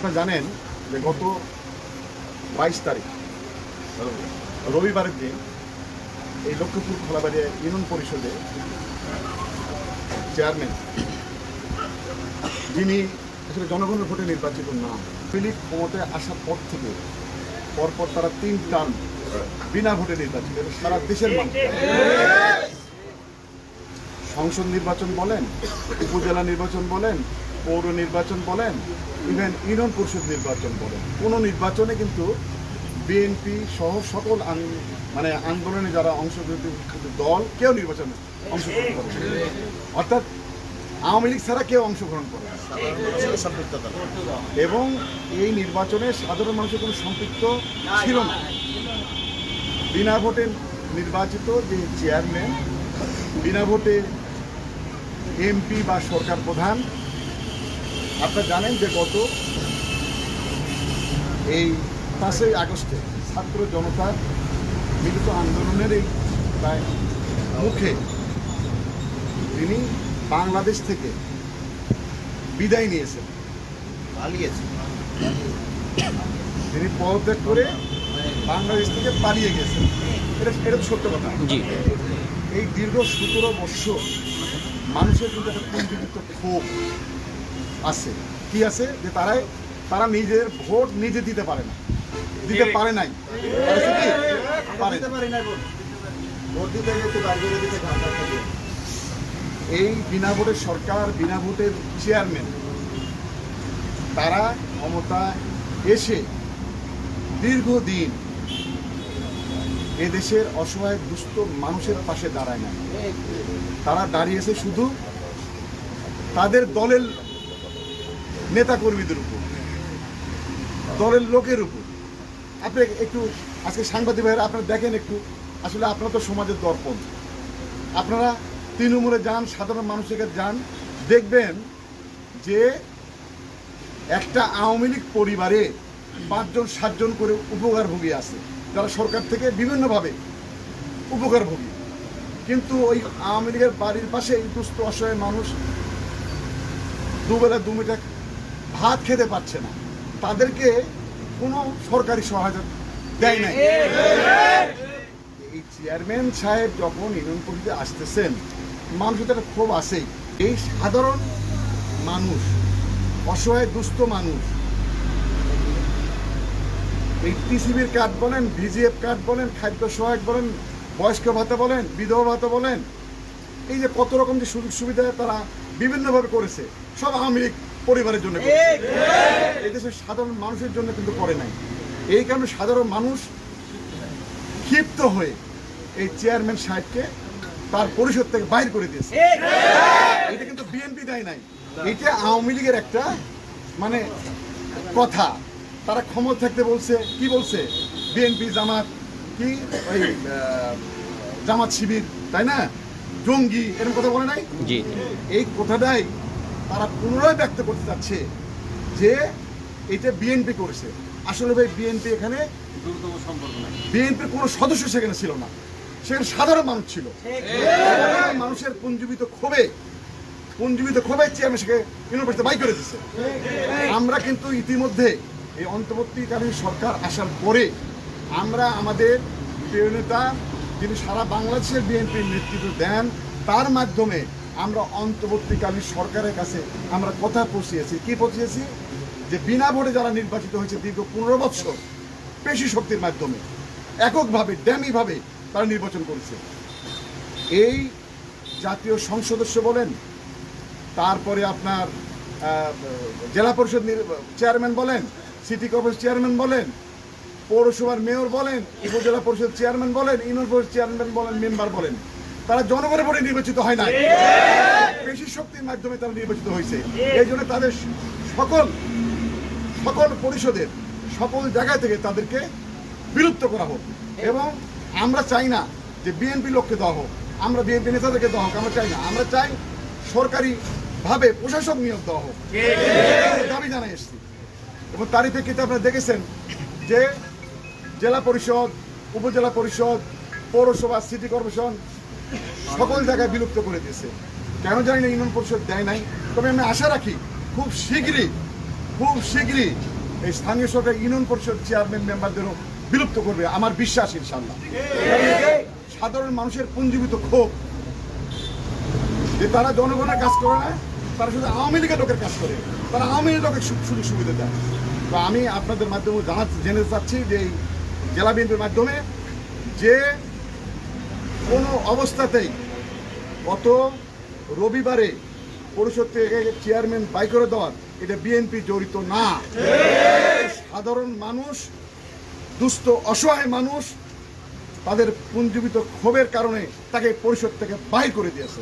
আপনারা জানেন যে গত বাইশ তারিখ, রবিবারের দিন এই লক্ষ্মীপুর খোলাবাড়িয়া ইউনিয়ন পরিষদে চেয়ারম্যান, যিনি আসলে জনগণের ভোটে নির্বাচিত না, ফিলিপ ক্ষমতায় আসার পর থেকে পরপর তারা তিন টার্ম বিনা ভোটে নির্বাচিত সারা দেশের মানুষ। সংসদ নির্বাচন বলেন, উপজেলা নির্বাচন বলেন পৌর নির্বাচন বলেন ইভেন ইউনিয়ন পরিষদ নির্বাচন বলেন, কোনো নির্বাচনে কিন্তু বিএনপি সহ সকল মানে আন্দোলনে যারা অংশগ্রহণ দল, কেউ নির্বাচনে অংশগ্রহণ করে অর্থাৎ আওয়ামী লীগ ছাড়া কেউ অংশগ্রহণ করে এবং এই নির্বাচনে সাধারণ মানুষের কোনো সম্পৃক্ত ছিল না। বিনা ভোটে নির্বাচিত যে চেয়ারম্যান বিনা ভোটে এমপি বা সরকার প্রধান আপনারা জানেন যে গত এই পাঁচই আগস্টে ছাত্র জনতার মিলিত আন্দোলনের এই প্রায় মুখে তিনি বাংলাদেশ থেকে বিদায় নিয়েছেন। পালিয়েছেন। তিনি পদত্যাগ করে বাংলাদেশ থেকে পালিয়ে গেছেন। এটা এটা সত্য কথা। এই দীর্ঘ সতেরো বৎসর মানুষের কিন্তু একটা পুঞ্জীবিত ক্ষোভ। আছে। কি আছে? যে তারাই তারা নিজের ভোট নিজে দিতে পারে না। দিতে পারে নাই। এই বিনা ভোটের সরকার বিনা ভোটের চেয়ারম্যান তারা ক্ষমতা এসে দীর্ঘদিন এদেশের অসহায় দুস্থ মানুষের পাশে দাঁড়ায় না তারা দাঁড়িয়েছে শুধু তাদের দলের নেতাকর্মীদের উপর, দলের লোকের উপর। আপনি একটু আজকে সাংবাদিক ভাইয়েরা, আপনারা দেখেন একটু, আসলে আপনারা তো সমাজের দর্পণ। আপনারা তৃণমূলে যান, সাধারণ মানুষের যান, দেখবেন যে একটা আওয়ামী লীগ পরিবারে পাঁচজন, সাতজন করে উপকারভোগী আছে। যারা সরকার থেকে বিভিন্নভাবে উপকারভোগী। কিন্তু ওই আওয়ামী লীগের বাড়ির পাশে দুস্থ অসহায় মানুষ দুবেলা দু মিটার ভাত খেতে পারছে না। তাদেরকে কোনো সরকারি সহায়তা দেয় নাই। এই চেয়ারম্যান সাহেব যখন ইউনিয়ন পরিষদে আসতেছেন, মানুষের তো একটা ক্ষোভ আছেই। এই সাধারণ মানুষ, অসহায় দুস্থ মানুষ, এই টিসিবির কার্ড বলেন ভিজিএফ কার্ড বলেন, খাদ্য সহায়ক বলেন, বয়স্ক ভাতা বলেন, বিধবা ভাতা বলেন, এই যে কত রকম যে সুযোগ সুবিধা তারা বিভিন্নভাবে করেছে, সব আওয়ামী লীগ পরিবারের জন্য এই দেশের সাধারণ মানুষের জন্য কিন্তু করে নাই। এই কারণে সাধারণ মানুষ ক্ষিপ্ত হয়ে এই চেয়ারম্যান সাহেবকে তার পরিষদ থেকে বাইর করে দিয়েছে। এটা কিন্তু বিএনপি দেয় নাই। এটা আওয়ামী লীগের একটা মানে কথা। তারা ক্ষমতা থাকতে বলছে কি বলছে? বিএনপি জামাত কি? ওই জামাত শিবির তাই না? জঙ্গি এরকম কথা বলে নাই? এই কথাটাই তারা পুনরায় ব্যক্ত করতে চাচ্ছে যে এটা বিএনপি করেছে। আসলে ভাই বিএনপি এখানে বিএনপির কোনো সদস্য সেখানে ছিল না। সেখানে সাধারণ মানুষ ছিল। মানুষের পুঞ্জীবিত ক্ষোভে পুঞ্জীবিত ক্ষোভে চেয়ারম্যান সেকে ইউনিভার্সিটি বাই করে দিচ্ছে আমরা কিন্তু ইতিমধ্যে এই অন্তর্বর্তীকালীন সরকার আসার পরে আমরা আমাদের প্রিয় নেতা যিনি সারা বাংলাদেশের বিএনপির নেতৃত্ব দেন তার মাধ্যমে আমরা অন্তর্বর্তীকালীন সরকারের কাছে আমরা কথা পৌঁছিয়েছি। কি পৌঁছিয়েছি? যে বিনা ভোটে যারা নির্বাচিত হয়েছে দীর্ঘ পনেরো বৎসর পেশি শক্তির মাধ্যমে, এককভাবে, ড্যামিভাবে তারা নির্বাচন করেছে। এই জাতীয় সংসদস্য বলেন, তারপরে আপনার জেলা পরিষদ চেয়ারম্যান বলেন, সিটি কর্পোরেশন চেয়ারম্যান বলেন, পৌরসভার মেয়র বলেন, উপজেলা পরিষদ চেয়ারম্যান বলেন, ইউনিয়ন পরিষদ চেয়ারম্যান বলেন, মেম্বার বলেন। তারা জনগণের ভোটে নির্বাচিত হয় না পেশি শক্তির মাধ্যমে তারা নির্বাচিত হয়েছে। এই জন্য তাদের সকল সকল পরিষদের সকল জায়গা থেকে তাদেরকে বিলুপ্ত করা হোক। এবং আমরা চাই না যে বিএনপি লোককে দেওয়া হোক, আমরা বিএনপি নেতাদেরকে দেওয়া হোক, আমরা চাই না। আমরা চাই সরকারি ভাবে প্রশাসক নিয়োগ দেওয়া হোক। দাবি জানাই এসছি। এবং তারই প্রেক্ষিতে আপনারা দেখেছেন যে জেলা পরিষদ, উপজেলা পরিষদ, পৌরসভা, সিটি কর্পোরেশন সকল জায়গায় বিলুপ্ত করে দিয়েছে। কেন জানি না ইউনিয়ন পরিষদ দেয় নাই। তবে আমি আশা রাখি খুব শীঘ্রই খুব শীঘ্রই এই স্থানীয় সরকার, ইউনিয়ন পরিষদ চেয়ারম্যান মেম্বারদেরও বিলুপ্ত করবে, আমার বিশ্বাস ইনশাল্লাহ সাধারণ মানুষের পুঞ্জীবিত ক্ষোভ। যে তারা জনগণের কাজ করে না, তারা শুধু আওয়ামী লীগের লোকের কাজ করে, তারা আওয়ামী লীগের লোকের সুযোগ সুবিধা দেয়। তো আমি আপনাদের মাধ্যমে জানাতে জেনে চাচ্ছি যে জেলা বিএনপির মাধ্যমে যে কোনো অবস্থাতেই গত রবিবারে পরিষদ থেকে চেয়ারম্যান বাই করে দেওয়ার এটা বিএনপি জড়িত না। সাধারণ মানুষ, দুস্থ, অসহায় মানুষ তাদের পুঞ্জীবিত ক্ষোভের কারণে তাকে পরিষদ থেকে বাই করে দিয়েছে।